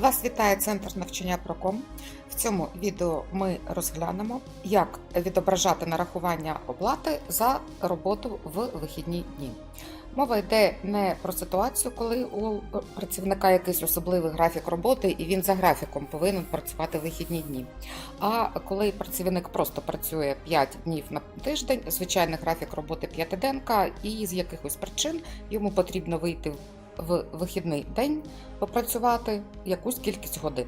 Вас вітає Центр навчання Проком. В цьому відео ми розглянемо, як відображати нарахування оплати за роботу в вихідні дні. Мова йде не про ситуацію, коли у працівника якийсь особливий графік роботи і він за графіком повинен працювати в вихідні дні. А коли працівник просто працює 5 днів на тиждень, звичайний графік роботи п'ятиденка, і з якихось причин йому потрібно вийти в вихідний день попрацювати якусь кількість годин.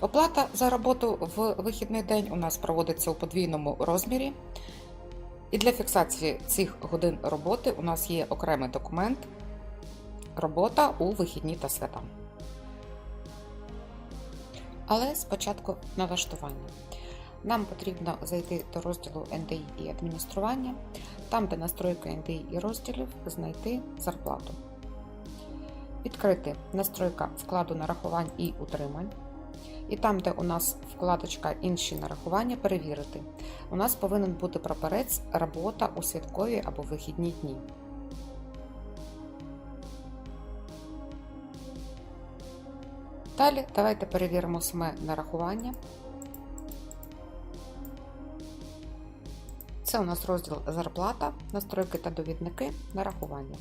Оплата за роботу в вихідний день у нас проводиться у подвійному розмірі. І для фіксації цих годин роботи у нас є окремий документ робота у вихідні та свята. Але спочатку налаштування. Нам потрібно зайти до розділу NDI і адміністрування, там, де настройка NDI і розділів, знайти зарплату. Відкрити настройка вкладу нарахувань і утримань. І там, де у нас вкладочка Інші нарахування, перевірити. У нас повинен бути прапорець робота у святкові або вихідні дні. Далі давайте перевіримо саме нарахування. Це у нас розділ зарплата, настройки та довідники нарахування.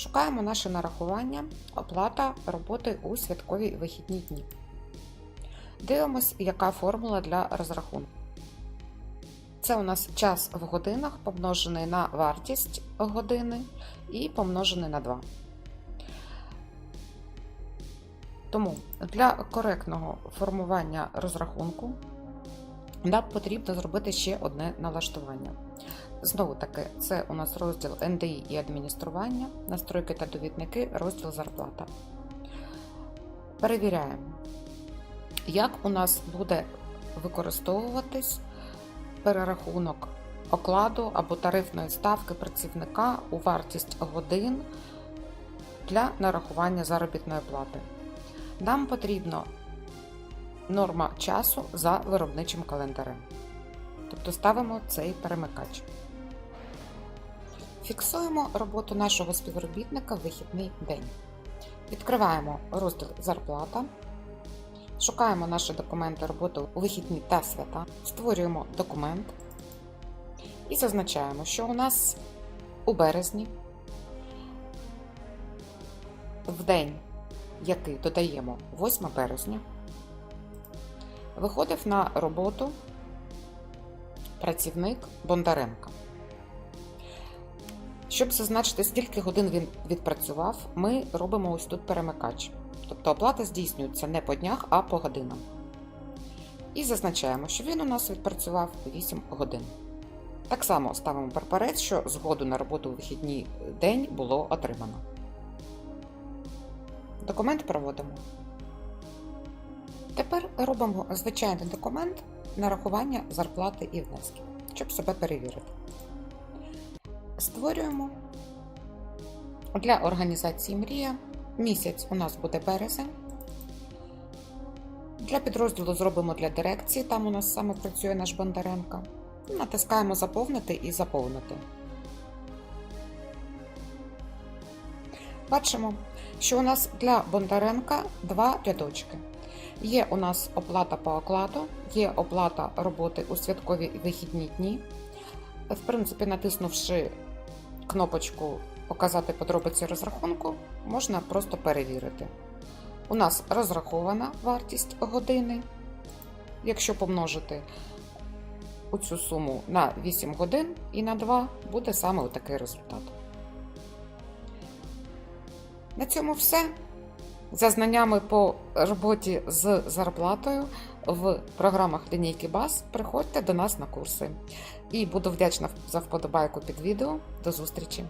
Шукаємо наше нарахування, оплата роботи у святкові вихідні дні. Дивимось, яка формула для розрахунку. Це у нас час в годинах помножений на вартість години і помножений на 2. Тому для коректного формування розрахунку нам потрібно зробити ще одне налаштування. Знову таки, це у нас розділ НДІ і адміністрування, настройки та довідники, розділ зарплата. Перевіряємо, як у нас буде використовуватись перерахунок окладу або тарифної ставки працівника у вартість годин для нарахування заробітної плати. Нам потрібно норма часу за виробничим календарем. Тобто ставимо цей перемикач. Фіксуємо роботу нашого співробітника в вихідний день. Відкриваємо розділ Зарплата. Шукаємо наші документи роботи у вихідні та свята, створюємо документ і зазначаємо, що у нас у березні, в день, який додаємо 8 березня, виходив на роботу працівник Бондаренка. Щоб зазначити, скільки годин він відпрацював, ми робимо ось тут перемикач. Тобто оплата здійснюється не по днях, а по годинам. І зазначаємо, що він у нас відпрацював 8 годин. Так само ставимо прапорець, що згоду на роботу у вихідній день було отримано. Документ проводимо. Тепер робимо звичайний документ нарахування зарплати і внесків, щоб себе перевірити. Створюємо для організації Мрія. Місяць у нас буде березень. Для підрозділу зробимо для дирекції, там у нас саме працює наш Бондаренко. Натискаємо Заповнити і заповнити. Бачимо, що у нас для Бондаренка два рядочки. Є у нас оплата по окладу, є оплата роботи у святкові і вихідні дні. В принципі, натиснувши кнопочку Показати подробиці розрахунку, можна просто перевірити. У нас розрахована вартість години. Якщо помножити цю суму на 8 годин і на 2, буде саме такий результат. На цьому все. За знаннями по роботі з зарплатою в програмах лінійки БАС приходьте до нас на курси. І буду вдячна за вподобайку під відео. До зустрічі!